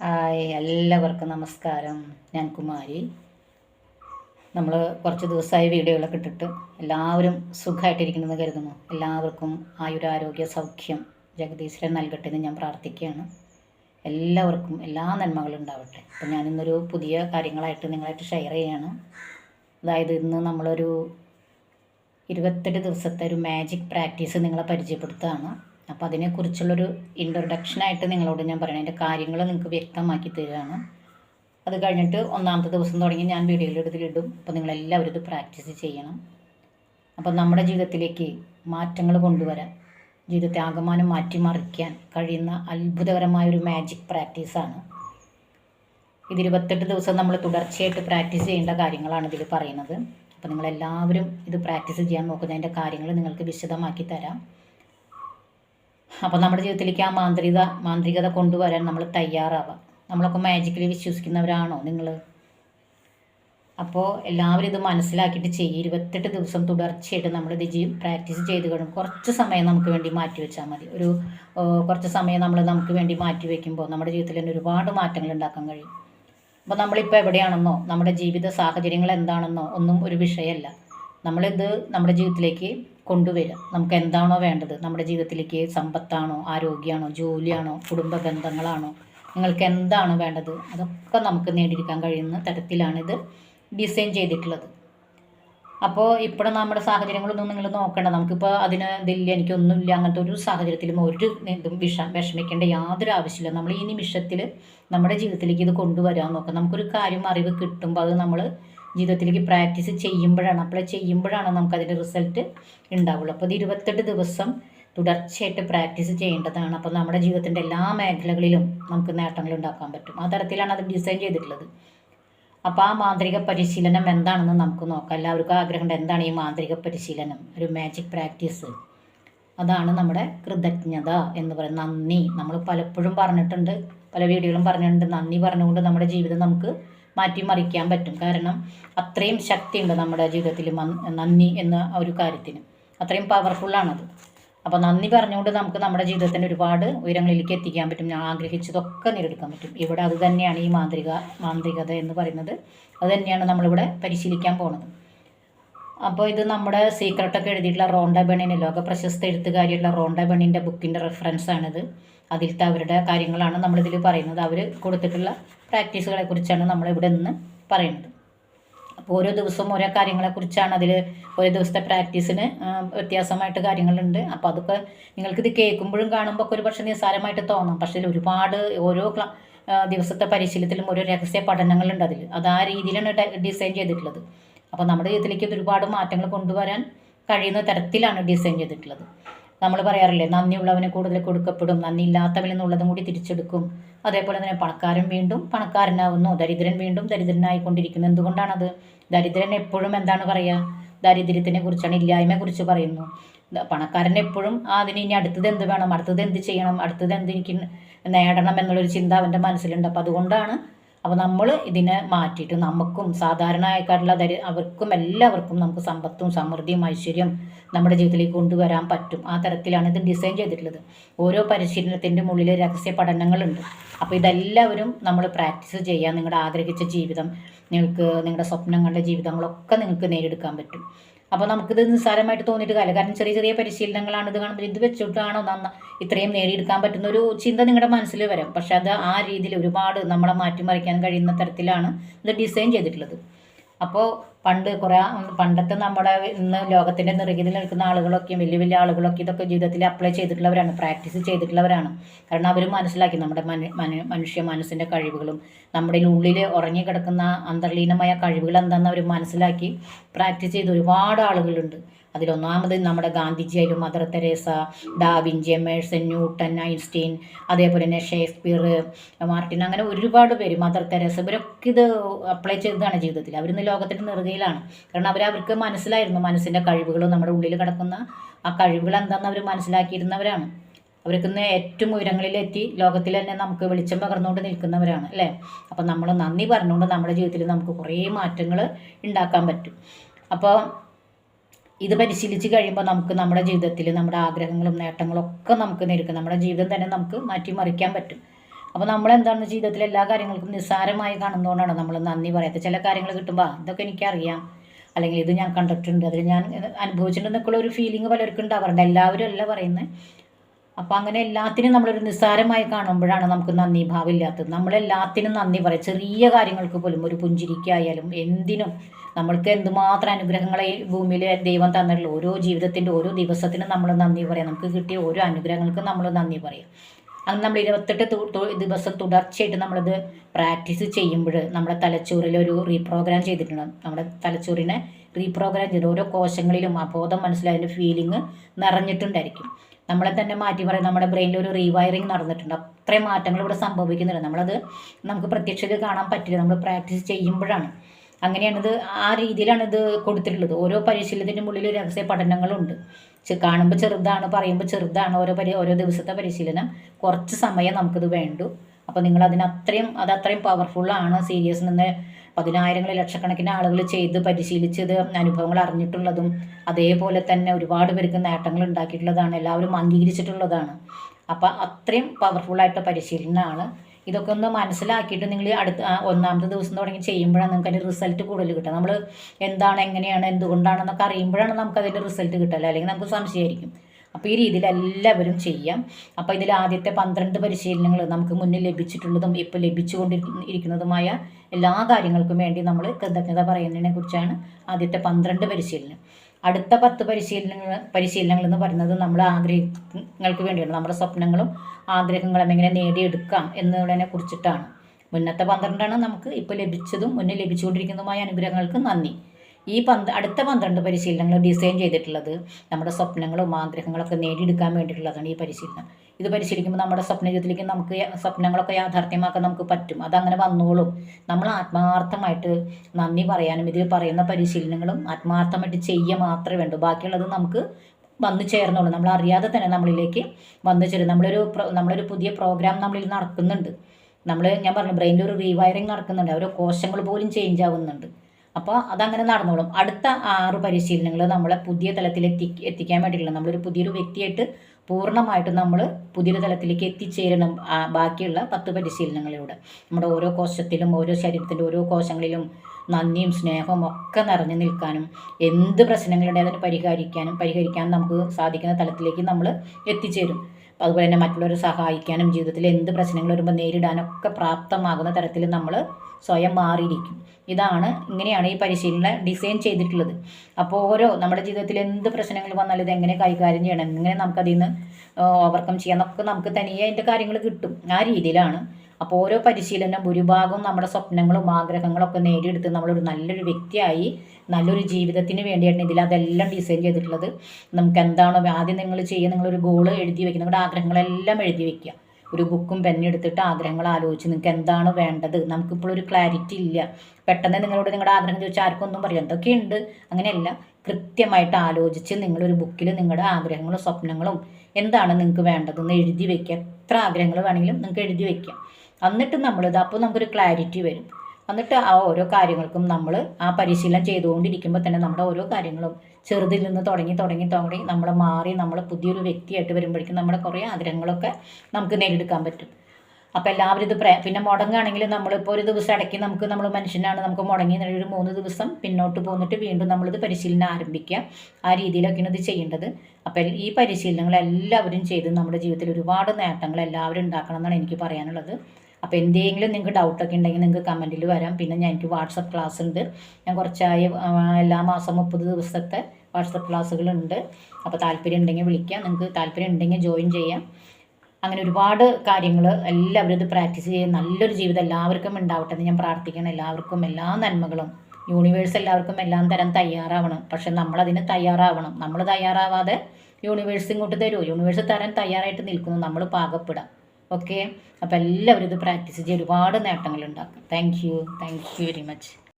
Hi എല്ലാവർക്കും നമസ്കാരം. ഞാൻ കുമാരി. നമ്മൾ കുറച്ച് ദിവസമായി വീഡിയോകളൊക്കെ ഇട്ടിട്ട് എല്ലാവരും സുഖമായിട്ടിരിക്കണമെന്ന് കരുതുന്നു. എല്ലാവർക്കും ആയുരാരോഗ്യ സൗഖ്യം ജഗദീശ്വരൻ നൽകട്ടെ എന്ന് ഞാൻ പ്രാർത്ഥിക്കുകയാണ്. എല്ലാവർക്കും എല്ലാ നന്മകളും ഉണ്ടാവട്ടെ. അപ്പം ഞാനിന്നൊരു പുതിയ കാര്യങ്ങളായിട്ട് നിങ്ങളായിട്ട് ഷെയർ ചെയ്യാണ്. അതായത് ഇന്ന് നമ്മളൊരു ഇരുപത്തെട്ട് ദിവസത്തെ ഒരു മാജിക് പ്രാക്ടീസ് നിങ്ങളെ പരിചയപ്പെടുത്തുകയാണ്. അപ്പോൾ അതിനെക്കുറിച്ചുള്ളൊരു ഇൻട്രൊഡക്ഷനായിട്ട് നിങ്ങളോട് ഞാൻ പറയണം. അതിന്റെ കാര്യങ്ങൾ നിങ്ങൾക്ക് വ്യക്തമാക്കി തരികയാണ് അത് കഴിഞ്ഞിട്ട് ഒന്നാമത്തെ ദിവസം തുടങ്ങി ഞാൻ വീഡിയോയിൽ ഇതിലിടും അപ്പോൾ നിങ്ങളെല്ലാവരും ഇത് പ്രാക്ടീസ് ചെയ്യണം. അപ്പോൾ നമ്മുടെ ജീവിതത്തിലേക്ക് മാറ്റങ്ങൾ കൊണ്ടുവരാൻ ജീവിതത്തെ ആകമാനം മാറ്റിമറിക്കാൻ കഴിയുന്ന അത്ഭുതകരമായ ഒരു മാജിക് പ്രാക്ടീസാണ് ഇത് ഇരുപത്തെട്ട് ദിവസം നമ്മൾ തുടർച്ചയായിട്ട് പ്രാക്ടീസ് ചെയ്യേണ്ട കാര്യങ്ങളാണ് ഇതിൽ പറയുന്നത്. അപ്പോൾ നിങ്ങളെല്ലാവരും ഇത് പ്രാക്ടീസ് ചെയ്യാൻ നോക്കുന്നതിന്റെ കാര്യങ്ങൾ നിങ്ങൾക്ക് വിശദമാക്കി തരാം. അപ്പോൾ നമ്മുടെ ജീവിതത്തിലേക്ക് ആ മാന്ത്രിക മാന്ത്രികത കൊണ്ടുവരാൻ നമ്മൾ തയ്യാറാവാം. നമ്മളൊക്കെ മാജിക്കലി വിശ്വസിക്കുന്നവരാണോ നിങ്ങൾ അപ്പോൾ എല്ലാവരും ഇത് മനസ്സിലാക്കിയിട്ട് ചെയ്യും. ഇരുപത്തെട്ട് ദിവസം തുടർച്ചയായിട്ട് നമ്മളിത് ചെയ്യും പ്രാക്ടീസ് ചെയ്ത് കഴിയും കുറച്ച് സമയം നമുക്ക് വേണ്ടി മാറ്റി വെച്ചാൽ മതി. ഒരു കുറച്ച് സമയം നമ്മൾ നമുക്ക് വേണ്ടി മാറ്റി വയ്ക്കുമ്പോൾ നമ്മുടെ ജീവിതത്തിൽ തന്നെ ഒരുപാട് മാറ്റങ്ങൾ ഉണ്ടാക്കാൻ കഴിയും. അപ്പോൾ നമ്മളിപ്പോൾ എവിടെയാണെന്നോ നമ്മുടെ ജീവിത സാഹചര്യങ്ങൾ എന്താണെന്നോ ഒന്നും ഒരു വിഷയമല്ല. നമ്മളിത് നമ്മുടെ ജീവിതത്തിലേക്ക് കൊണ്ടുവരിക നമുക്ക് എന്താണോ വേണ്ടത്? നമ്മുടെ ജീവിതത്തിലേക്ക് സമ്പത്താണോ ആരോഗ്യമാണോ ജോലിയാണോ കുടുംബ ബന്ധങ്ങളാണോ നിങ്ങൾക്ക് എന്താണ് വേണ്ടത്? അതൊക്കെ നമുക്ക് നേടിയെടുക്കാൻ കഴിയുന്ന തരത്തിലാണ് ഇത് ഡിസൈൻ ചെയ്തിട്ടുള്ളത്. അപ്പോൾ ഇപ്പോഴും നമ്മുടെ സാഹചര്യങ്ങളൊന്നും നിങ്ങൾ നോക്കണ്ട. നമുക്കിപ്പോൾ അതിന് ഇതില്ല എനിക്കൊന്നുമില്ല അങ്ങനത്തെ ഒരു സാഹചര്യത്തിലും ഒരു ഇതും വിഷ വിഷമിക്കേണ്ട യാതൊരു ആവശ്യമില്ല. നമ്മൾ ഈ നിമിഷത്തിൽ നമ്മുടെ ജീവിതത്തിലേക്ക് ഇത് കൊണ്ടുവരാൻ നോക്കാം. നമുക്കൊരു കാര്യം അറിവ് കിട്ടുമ്പോൾ അത് നമ്മൾ ജീവിതത്തിലേക്ക് പ്രാക്ടീസ് ചെയ്യുമ്പോഴാണ്. അപ്ലൈ ചെയ്യുമ്പോഴാണ് നമുക്കതിന്റെ റിസൾട്ട് ഉണ്ടാവുള്ളൂ. അപ്പോൾ ഇത് ഇരുപത്തെട്ട് ദിവസം തുടർച്ചയായിട്ട് പ്രാക്ടീസ് ചെയ്യേണ്ടതാണ്. അപ്പോൾ നമ്മുടെ ജീവിതത്തിന്റെ എല്ലാ മേഖലകളിലും നമുക്ക് നേട്ടങ്ങൾ ഉണ്ടാക്കാൻ പറ്റും. ആ തരത്തിലാണ് അത് ഡിസൈൻ ചെയ്തിട്ടുള്ളത്. അപ്പോൾ ആ മാന്ത്രിക പരിശീലനം എന്താണെന്ന് നമുക്ക് നോക്കാം. എല്ലാവർക്കും ആഗ്രഹമുണ്ട് എന്താണ് ഈ മാന്ത്രിക പരിശീലനം? ഒരു മാജിക് പ്രാക്ടീസ് അതാണ് നമ്മുടെ കൃതജ്ഞത എന്ന് പറയുന്നത്. നന്ദി. നമ്മൾ പലപ്പോഴും പറഞ്ഞിട്ടുണ്ട് പല വീഡിയോകളും പറഞ്ഞിട്ടുണ്ട് നന്ദി പറഞ്ഞുകൊണ്ട് നമ്മുടെ ജീവിതം നമുക്ക് മാറ്റിമറിക്കാൻ പറ്റും. കാരണം അത്രയും ശക്തിയുണ്ട് നമ്മുടെ ജീവിതത്തിൽ നന്ദി എന്ന ഒരു കാര്യത്തിന്. അത്രയും പവർഫുള്ളാണത് അപ്പോൾ നന്ദി പറഞ്ഞുകൊണ്ട് നമുക്ക് നമ്മുടെ ജീവിതത്തിന് ഒരുപാട് ഉയരങ്ങളിലേക്ക് എത്തിക്കാൻ പറ്റും. ഞാൻ ആഗ്രഹിച്ചതൊക്കെ നേടിയെടുക്കാൻ പറ്റും. ഇവിടെ അത് തന്നെയാണ് ഈ മാന്ത്രിക മാന്ത്രികത എന്ന് പറയുന്നത്. അത് തന്നെയാണ് നമ്മളിവിടെ പരിശീലിക്കാൻ പോണത്. അപ്പോൾ ഇത് നമ്മുടെ സീക്രട്ടൊക്കെ എഴുതിയിട്ടുള്ള റോണ്ട ബെണിന് ലോക പ്രശസ്ത എഴുത്തുകാരിയുള്ള റോണ്ട ബെണിന്റെ ബുക്കിന്റെ റെഫറൻസ് ആണിത്. അതിലത്തെ അവരുടെ കാര്യങ്ങളാണ് നമ്മളിതിൽ പറയുന്നത്. അവർ കൊടുത്തിട്ടുള്ള പ്രാക്ടീസുകളെ കുറിച്ചാണ് നമ്മളിവിടെ നിന്ന് പറയുന്നത്. അപ്പോൾ ഓരോ ദിവസവും ഓരോ കാര്യങ്ങളെക്കുറിച്ചാണ് അതിൽ ഓരോ ദിവസത്തെ പ്രാക്ടീസിന് വ്യത്യാസമായിട്ട് കാര്യങ്ങളുണ്ട്. അപ്പോൾ അതൊക്കെ നിങ്ങൾക്കിത് കേൾക്കുമ്പോഴും കാണുമ്പോൾ ഒക്കെ ഒരു പക്ഷേ നിസ്സാരമായിട്ട് തോന്നാം. പക്ഷേ ഒരുപാട് ഓരോ ദിവസത്തെ പരിശീലനത്തിലും ഓരോ രഹസ്യ പഠനങ്ങളുണ്ട് അതിൽ അത് ആ രീതിയിലാണ് ഡിസൈൻ ചെയ്തിട്ടുള്ളത്. അപ്പോൾ നമ്മുടെ ജീവിതത്തിലേക്ക് ഒരുപാട് മാറ്റങ്ങൾ കൊണ്ടുവരാൻ കഴിയുന്ന തരത്തിലാണ് ഡിസൈൻ ചെയ്തിട്ടുള്ളത്. നമ്മൾ പറയാറില്ലേ നന്ദിയുള്ളവന് കൂടുതൽ കൊടുക്കപ്പെടും നന്ദി ഇല്ലാത്തവനിൽ നിന്നുള്ളതും കൂടി തിരിച്ചെടുക്കും. അതേപോലെ തന്നെ പണക്കാരൻ വീണ്ടും പണക്കാരനാവുന്നു ദരിദ്രൻ വീണ്ടും ദരിദ്രനായിക്കൊണ്ടിരിക്കുന്നു. എന്തുകൊണ്ടാണത്? ദരിദ്രൻ എപ്പോഴും എന്താണ് പറയുക ദാരിദ്ര്യത്തിനെ കുറിച്ചാണ് ഇല്ലായ്മയെ കുറിച്ച് പറയുന്നു. പണക്കാരൻ എപ്പോഴും അതിന് ഇനി അടുത്തത് എന്ത് വേണം? അടുത്തത് എന്ത് ചെയ്യണം? അടുത്തത് എന്ത് എനിക്ക് നേടണം എന്നുള്ളൊരു ചിന്ത അവന്റെ മനസ്സിലുണ്ട്. അപ്പോൾ അതുകൊണ്ടാണ് അപ്പോൾ നമ്മൾ ഇതിനെ മാറ്റിയിട്ട് നമുക്കും സാധാരണ ആൾക്കാരുള്ള ദരി അവർക്കും എല്ലാവർക്കും നമുക്ക് സമ്പത്തും സമൃദ്ധിയും ഐശ്വര്യം നമ്മുടെ ജീവിതത്തിലേക്ക് കൊണ്ടുവരാൻ പറ്റും. ആ തരത്തിലാണ് ഇത് ഡിസൈൻ ചെയ്തിട്ടുള്ളത്. ഓരോ പരിശീലനത്തിന്റെ ഉള്ളിൽ രഹസ്യ പഠനങ്ങളുണ്ട്. അപ്പോൾ ഇതെല്ലാവരും നമ്മൾ പ്രാക്ടീസ് ചെയ്യാൻ നിങ്ങളുടെ ആഗ്രഹിച്ച ജീവിതം നിങ്ങൾക്ക് നിങ്ങളുടെ സ്വപ്നങ്ങളുടെ ജീവിതങ്ങളൊക്കെ നിങ്ങൾക്ക് നേടിയെടുക്കാൻ പറ്റും. അപ്പോൾ നമുക്കിത് നിസ്സാരമായിട്ട് തോന്നിയിട്ട് കാര്യം കാരണം ചെറിയ ചെറിയ പരിശീലനങ്ങളാണ് ഇത് കാണുമ്പോൾ ഇത് വെച്ചിട്ടാണോ നന്ന ഇത്രയും നേടിയെടുക്കാൻ പറ്റുന്ന ഒരു ചിന്ത നിങ്ങളുടെ മനസ്സിൽ വരും. പക്ഷെ അത് ആ രീതിയിൽ ഒരുപാട് നമ്മളെ മാറ്റിമറിക്കാൻ കഴിയുന്ന തരത്തിലാണ് ഇത് ഡിസൈൻ ചെയ്തിട്ടുള്ളത്. അപ്പോൾ പണ്ട് കുറേ പണ്ടത്തെ നമ്മുടെ ഇന്ന് ലോകത്തിന്റെ നിറകിൽ നിൽക്കുന്ന ആളുകളൊക്കെ വലിയ വലിയ ആളുകളൊക്കെ ഇതൊക്കെ ജീവിതത്തിൽ അപ്ലൈ ചെയ്തിട്ടുള്ളവരാണ് പ്രാക്ടീസ് ചെയ്തിട്ടുള്ളവരാണ്. കാരണം അവർ മനസ്സിലാക്കി നമ്മുടെ മനു മനു മനുഷ്യ മനസ്സിന്റെ കഴിവുകളും നമ്മുടെ ഉള്ളിൽ ഉറങ്ങിക്കിടക്കുന്ന അന്തർലീനമായ കഴിവുകൾ എന്താണെന്ന് അവർ മനസ്സിലാക്കി പ്രാക്ടീസ് ചെയ്ത് ഒരുപാട് ആളുകളുണ്ട്. അതിലൊന്നാമത് നമ്മുടെ ഗാന്ധിജിയായാലും mother Teresa da Vinci Emerson Newton Einstein അതേപോലെ തന്നെ ഷേക്സ്പിയർ മാർട്ടിൻ അങ്ങനെ ഒരുപാട് പേര് മദർ തെരേസ ഇവരൊക്കെ ഇത് അപ്ലൈ ചെയ്തതാണ് ജീവിതത്തിൽ. അവരിന്ന് ലോകത്തിന്റെ നെറുകയിലാണ് കാരണം അവർ അവർക്ക് മനസ്സിലായിരുന്നു മനസ്സിന്റെ കഴിവുകളും നമ്മുടെ ഉള്ളിൽ കിടക്കുന്ന ആ കഴിവുകൾ എന്താണെന്ന് അവർ മനസ്സിലാക്കിയിരുന്നവരാണ്. അവർക്ക് ഇന്ന് ഏറ്റവും ഉയരങ്ങളിലെത്തി ലോകത്തിൽ തന്നെ നമുക്ക് വെളിച്ചം പകർന്നുകൊണ്ട് നിൽക്കുന്നവരാണ് അല്ലേ? അപ്പം നമ്മൾ നന്ദി പറഞ്ഞുകൊണ്ട് നമ്മുടെ ജീവിതത്തിൽ നമുക്ക് കുറേ മാറ്റങ്ങൾ ഉണ്ടാക്കാൻ പറ്റും. അപ്പോൾ ഇത് പരിശീലിച്ച് കഴിയുമ്പോൾ നമുക്ക് നമ്മുടെ ജീവിതത്തിൽ നമ്മുടെ ആഗ്രഹങ്ങളും നേട്ടങ്ങളും ഒക്കെ നമുക്ക് നേരിടും നമ്മുടെ ജീവിതം തന്നെ നമുക്ക് മാറ്റിമറിക്കാൻ പറ്റും. അപ്പോൾ നമ്മൾ എന്താണ് ജീവിതത്തിൽ എല്ലാ കാര്യങ്ങൾക്കും നിസ്സാരമായി കാണുന്നതുകൊണ്ടാണ് നമ്മൾ നന്ദി പറയാത്തത് ചില കാര്യങ്ങൾ കിട്ടുമ്പോൾ ഇതൊക്കെ എനിക്കറിയാം. അല്ലെങ്കിൽ ഇത് ഞാൻ കണ്ടിട്ടുണ്ട്. അതിൽ ഞാൻ അനുഭവിച്ചിട്ടുണ്ടെന്നൊക്കെയുള്ള ഒരു ഫീലിംഗ് പലർക്കും ഉണ്ടാവാറുണ്ട്. എല്ലാവരും അല്ല പറയുന്നത് അപ്പം അങ്ങനെ എല്ലാത്തിനും നമ്മളൊരു നിസ്സാരമായി കാണുമ്പോഴാണ് നമുക്ക് നന്ദി ഭാവില്ലാത്തത്. നമ്മളെല്ലാത്തിനും നന്ദി പറയും. ചെറിയ കാര്യങ്ങൾക്ക് പോലും ഒരു പുഞ്ചിരിക്കായാലും എന്തിനും നമ്മൾക്ക് എന്തുമാത്രം അനുഗ്രഹങ്ങളെ ഭൂമിയിൽ ദൈവം തന്നിട്ടുള്ള ഓരോ ജീവിതത്തിന്റെ ഓരോ ദിവസത്തിനും നമ്മൾ നന്ദി പറയാം. നമുക്ക് കിട്ടിയ ഓരോ അനുഗ്രഹങ്ങൾക്കും നമ്മൾ നന്ദി പറയാം. അങ്ങനെ നമ്മൾ ഇരുപത്തെട്ട് ദിവസം തുടർച്ചയായിട്ട് നമ്മളിത് പ്രാക്ടീസ് ചെയ്യുമ്പോൾ നമ്മുടെ തലച്ചോറിൽ ഒരു റീപ്രോഗ്രാം ചെയ്തിട്ടുണ്ട്. നമ്മുടെ തലച്ചോറിനെ റീപ്രോഗ്രാം ചെയ്ത് ഓരോ കോശങ്ങളിലും ആ ബോധം മനസ്സിലായതിന്റെ ഫീലിംഗ് നിറഞ്ഞിട്ടുണ്ടായിരിക്കും. നമ്മളെ തന്നെ മാറ്റി പറയും നമ്മുടെ ബ്രെയിനിൽ ഒരു റീവയറിങ് നടന്നിട്ടുണ്ട്. അത്രയും മാറ്റങ്ങൾ ഇവിടെ സംഭവിക്കുന്നുണ്ട്. നമ്മളത് നമുക്ക് പ്രത്യക്ഷത്തിൽ കാണാൻ പറ്റില്ല. നമ്മൾ പ്രാക്ടീസ് ചെയ്യുമ്പോഴാണ്. അങ്ങനെയാണിത് ആ രീതിയിലാണ് ഇത് കൊടുത്തിട്ടുള്ളത്. ഓരോ പരിശീലനത്തിന്റെ ഉള്ളിൽ രഹസ്യ പഠനങ്ങളുണ്ട്. കാണുമ്പോൾ ചെറുതാണ് പറയുമ്പോൾ ചെറുതാണ് ഓരോ പരി ഓരോ ദിവസത്തെ പരിശീലനം. കുറച്ച് സമയം നമുക്കിത് വേണ്ടു. അപ്പോൾ നിങ്ങൾ അതിന് അത്രയും അത് അത്രയും പവർഫുള്ളാണ് സീരിയസ് നിന്ന് പതിനായിരങ്ങൾ ലക്ഷക്കണക്കിന് ആളുകൾ ചെയ്ത് പരിശീലിച്ചത് അനുഭവങ്ങൾ അറിഞ്ഞിട്ടുള്ളതും അതേപോലെ തന്നെ ഒരുപാട് പേർക്ക് നേട്ടങ്ങൾ ഉണ്ടാക്കിയിട്ടുള്ളതാണ് എല്ലാവരും അംഗീകരിച്ചിട്ടുള്ളതാണ്. അപ്പോൾ അത്രയും പവർഫുള്ളായിട്ട് പരിശീലനമാണ്. ഇതൊക്കെ ഒന്ന് മനസ്സിലാക്കിയിട്ട് നിങ്ങൾ അടുത്ത ഒന്നാമത്തെ ദിവസം തുടങ്ങി ചെയ്യുമ്പോഴാണ് നിങ്ങൾക്ക് അതിന്റെ റിസൾട്ട് കൂടുതൽ കിട്ടുക. നമ്മൾ എന്താണ് എങ്ങനെയാണ് എന്തുകൊണ്ടാണെന്നൊക്കെ അറിയുമ്പോഴാണ് നമുക്ക് അതിന്റെ റിസൾട്ട് കിട്ടുക. അല്ലെങ്കിൽ നമുക്ക് സംശയമായിരിക്കും. അപ്പോൾ ഈ രീതിയിൽ എല്ലാവരും ചെയ്യാം. അപ്പോൾ ഇതിൽ ആദ്യത്തെ പന്ത്രണ്ട് പരിശീലനങ്ങൾ നമുക്ക് മുന്നിൽ ലഭിച്ചിട്ടുള്ളതും ഇപ്പോൾ ലഭിച്ചുകൊണ്ടിരിക്കുന്നതുമായ എല്ലാ കാര്യങ്ങൾക്കും വേണ്ടി നമ്മൾ കൃതജ്ഞത പറയുന്നതിനെ കുറിച്ചാണ് ആദ്യത്തെ പന്ത്രണ്ട് പരിശീലനം. അടുത്ത പത്ത് പരിശീലനങ്ങൾ പരിശീലനങ്ങൾ എന്ന് പറയുന്നത് നമ്മുടെ ആഗ്രഹങ്ങൾക്ക് വേണ്ടിയാണ്. നമ്മുടെ സ്വപ്നങ്ങളും ആഗ്രഹങ്ങളും എങ്ങനെ നേടിയെടുക്കാം എന്നുള്ളതിനെ കുറിച്ചിട്ടാണ്. മുന്നത്തെ പന്ത്രണ്ടാണ് നമുക്ക് ഇപ്പോൾ ലഭിച്ചതും മുന്നിൽ ലഭിച്ചുകൊണ്ടിരിക്കുന്നതുമായ അനുഗ്രഹങ്ങൾക്ക് നന്ദി. ഈ പന്ത് അടുത്ത പന്ത്രണ്ട് പരിശീലനങ്ങൾ ഡിസൈൻ ചെയ്തിട്ടുള്ളത് നമ്മുടെ സ്വപ്നങ്ങളും ആഗ്രഹങ്ങളൊക്കെ നേടിയെടുക്കാൻ വേണ്ടിയിട്ടുള്ളതാണ് ഈ പരിശീലനം. ഇത് പരിശീലിക്കുമ്പോൾ നമ്മുടെ സ്വപ്ന ജീവിതത്തിലേക്ക് നമുക്ക് സ്വപ്നങ്ങളൊക്കെ യാഥാർത്ഥ്യമാക്കാൻ നമുക്ക് പറ്റും. അതങ്ങനെ വന്നോളും. നമ്മൾ ആത്മാർത്ഥമായിട്ട് നന്ദി പറയാനും ഇതിൽ പറയുന്ന പരിശീലനങ്ങളും ആത്മാർത്ഥമായിട്ട് ചെയ്യുക മാത്രമേ വേണ്ടൂ. ബാക്കിയുള്ളത് നമുക്ക് വന്നു ചേർന്നോളൂ. നമ്മൾ അറിയാതെ തന്നെ നമ്മളിലേക്ക് വന്നു ചേരും. നമ്മളൊരു നമ്മളൊരു പുതിയ പ്രോഗ്രാം നമ്മളിൽ നടക്കുന്നുണ്ട്. നമ്മൾ ഞാൻ പറഞ്ഞു ബ്രെയിനിൽ ഒരു റീവയറിങ് നടക്കുന്നുണ്ട്. ഓരോ കോശങ്ങൾ പോലും ചേഞ്ച് ആവുന്നുണ്ട്. അപ്പോൾ അതങ്ങനെ നടന്നോളും. അടുത്ത ആറ് പരിശീലനങ്ങൾ നമ്മളെ പുതിയ തലത്തിൽ എത്തി എത്തിക്കാൻ വേണ്ടിയിട്ടുള്ള നമ്മളൊരു പുതിയൊരു വ്യക്തിയായിട്ട് പൂർണമായിട്ടും നമ്മൾ പുതിയൊരു തലത്തിലേക്ക് എത്തിച്ചേരണം ബാക്കിയുള്ള പത്ത് പരിശീലനങ്ങളിലൂടെ. നമ്മുടെ ഓരോ കോശത്തിലും ഓരോ ശരീരത്തിന്റെ ഓരോ കോശങ്ങളിലും നന്ദിയും സ്നേഹവും ഒക്കെ നിറഞ്ഞു നിൽക്കാനും എന്ത് പ്രശ്നങ്ങളുണ്ടെങ്കിൽ അതിന് പരിഹരിക്കാനും പരിഹരിക്കാനും നമുക്ക് സാധിക്കുന്ന തലത്തിലേക്ക് നമ്മൾ എത്തിച്ചേരും. അതുപോലെ തന്നെ മറ്റുള്ളവരെ സഹായിക്കാനും ജീവിതത്തിൽ എന്ത് പ്രശ്നങ്ങൾ വരുമ്പോൾ നേരിടാനൊക്കെ പ്രാപ്തമാകുന്ന തരത്തിൽ നമ്മൾ സ്വയം മാറിയിരിക്കും. ഇതാണ് ഇങ്ങനെയാണ് ഈ പരിശീലനം ഡിസൈൻ ചെയ്തിട്ടുള്ളത്. അപ്പോൾ ഓരോ നമ്മുടെ ജീവിതത്തിൽ എന്ത് പ്രശ്നങ്ങൾ വന്നാലും ഇത് എങ്ങനെ കൈകാര്യം ചെയ്യണം എങ്ങനെ നമുക്കതിൽ നിന്ന് ഓവർകം ചെയ്യാം എന്നൊക്കെ നമുക്ക് തനിയെ അതിന്റെ കാര്യങ്ങൾ കിട്ടും. ആ രീതിയിലാണ് അപ്പോൾ ഓരോ പരിശീലനം ഭൂരിഭാഗവും നമ്മുടെ സ്വപ്നങ്ങളും ആഗ്രഹങ്ങളും ഒക്കെ നേടിയെടുത്ത് നമ്മളൊരു നല്ലൊരു വ്യക്തിയായി നല്ലൊരു ജീവിതത്തിന് വേണ്ടിയാണ് ഇതിൽ അതെല്ലാം ഡിസൈൻ ചെയ്തിട്ടുള്ളത്. നമുക്ക് എന്താണോ ആദ്യം നിങ്ങൾ ചെയ്യുക നിങ്ങളൊരു ഗോൾ എഴുതി വെക്കുക നിങ്ങളുടെ ആഗ്രഹങ്ങളെല്ലാം എഴുതി വെക്കുക. ഒരു ബുക്കും പെന്നെടുത്തിട്ട് ആഗ്രഹങ്ങൾ ആലോചിച്ച് നിങ്ങൾക്ക് എന്താണ് വേണ്ടത്? നമുക്കിപ്പോൾ ഒരു ക്ലാരിറ്റി ഇല്ല. പെട്ടെന്ന് നിങ്ങളോട് നിങ്ങളുടെ ആഗ്രഹം ചോദിച്ചാൽ ആർക്കും ഒന്നും പറയാം എന്തൊക്കെയുണ്ട്? അങ്ങനെയല്ല. കൃത്യമായിട്ട് ആലോചിച്ച് നിങ്ങളൊരു ബുക്കിൽ നിങ്ങളുടെ ആഗ്രഹങ്ങളും സ്വപ്നങ്ങളും എന്താണ് നിങ്ങൾക്ക് വേണ്ടതെന്ന് എഴുതി വയ്ക്കുക എത്ര ആഗ്രഹങ്ങൾ വേണമെങ്കിലും നിങ്ങൾക്ക് എഴുതി വെക്കാം എന്നിട്ട് നമ്മളിത് അപ്പോൾ നമുക്കൊരു ക്ലാരിറ്റി വരും. എന്നിട്ട് ആ ഓരോ കാര്യങ്ങൾക്കും നമ്മൾ ആ പരിശീലനം ചെയ്തുകൊണ്ടിരിക്കുമ്പോൾ തന്നെ നമ്മുടെ ഓരോ കാര്യങ്ങളും ചെറുതിൽ നിന്ന് തുടങ്ങി തുടങ്ങി തുടങ്ങി നമ്മൾ മാറി നമ്മൾ പുതിയൊരു വ്യക്തിയായിട്ട് വരുമ്പോഴേക്കും നമ്മുടെ കുറേ ആഗ്രഹങ്ങളൊക്കെ നമുക്ക് നേടിയെടുക്കാൻ പറ്റും. അപ്പോൾ എല്ലാവരും ഇത് പ്രേ പിന്നെ മുടങ്ങുകയാണെങ്കിൽ നമ്മളിപ്പോൾ ഒരു ദിവസം ഇടയ്ക്ക് നമുക്ക് നമ്മൾ മനുഷ്യനാണ് നമുക്ക് മുടങ്ങി ഒരു മൂന്ന് ദിവസം പിന്നോട്ട് പോന്നിട്ട് വീണ്ടും നമ്മളിത് പരിശീലനം ആരംഭിക്കുക. ആ രീതിയിലൊക്കെയാണ് ഇത് ചെയ്യേണ്ടത്. അപ്പോൾ ഈ പരിശീലനങ്ങൾ എല്ലാവരും ചെയ്ത് നമ്മുടെ ജീവിതത്തിൽ ഒരുപാട് നേട്ടങ്ങൾ എല്ലാവരും ഉണ്ടാക്കണം എന്നാണ് എനിക്ക് പറയാനുള്ളത്. അപ്പോൾ എന്തെങ്കിലും നിങ്ങൾക്ക് ഡൗട്ടൊക്കെ ഉണ്ടെങ്കിൽ നിങ്ങൾക്ക് കമന്റിൽ വരാം. പിന്നെ ഞാൻ എനിക്ക് വാട്സപ്പ് ക്ലാസ് ഉണ്ട്. ഞാൻ കുറച്ചായി എല്ലാ മാസം മുപ്പത് ദിവസത്തെ വാട്സപ്പ് ക്ലാസ്സുകളുണ്ട് അപ്പോൾ താല്പര്യം ഉണ്ടെങ്കിൽ വിളിക്കാം. നിങ്ങൾക്ക് താല്പര്യം ഉണ്ടെങ്കിൽ ജോയിൻ ചെയ്യാം. അങ്ങനെ ഒരുപാട് കാര്യങ്ങൾ എല്ലാവരും ഇത് പ്രാക്ടീസ് ചെയ്ത് നല്ലൊരു ജീവിതം എല്ലാവർക്കും ഉണ്ടാവട്ടെ എന്ന് ഞാൻ പ്രാർത്ഥിക്കണം എല്ലാവർക്കും എല്ലാ നന്മകളും. യൂണിവേഴ്സ് എല്ലാവർക്കും എല്ലാം തരം തയ്യാറാവണം. പക്ഷെ നമ്മളതിന് തയ്യാറാവണം. നമ്മൾ തയ്യാറാവാതെ യൂണിവേഴ്സ് ഇങ്ങോട്ട് തരുമോ യൂണിവേഴ്സ് തരാൻ തയ്യാറായിട്ട് നിൽക്കുന്നു. നമ്മൾ പാകപ്പെടാം. ഓക്കെ അപ്പോൾ എല്ലാവരും ഇത് പ്രാക്ടീസ് ചെയ്ത് ഒരുപാട് നേട്ടങ്ങൾ ഉണ്ടാക്കും thank you thank you very much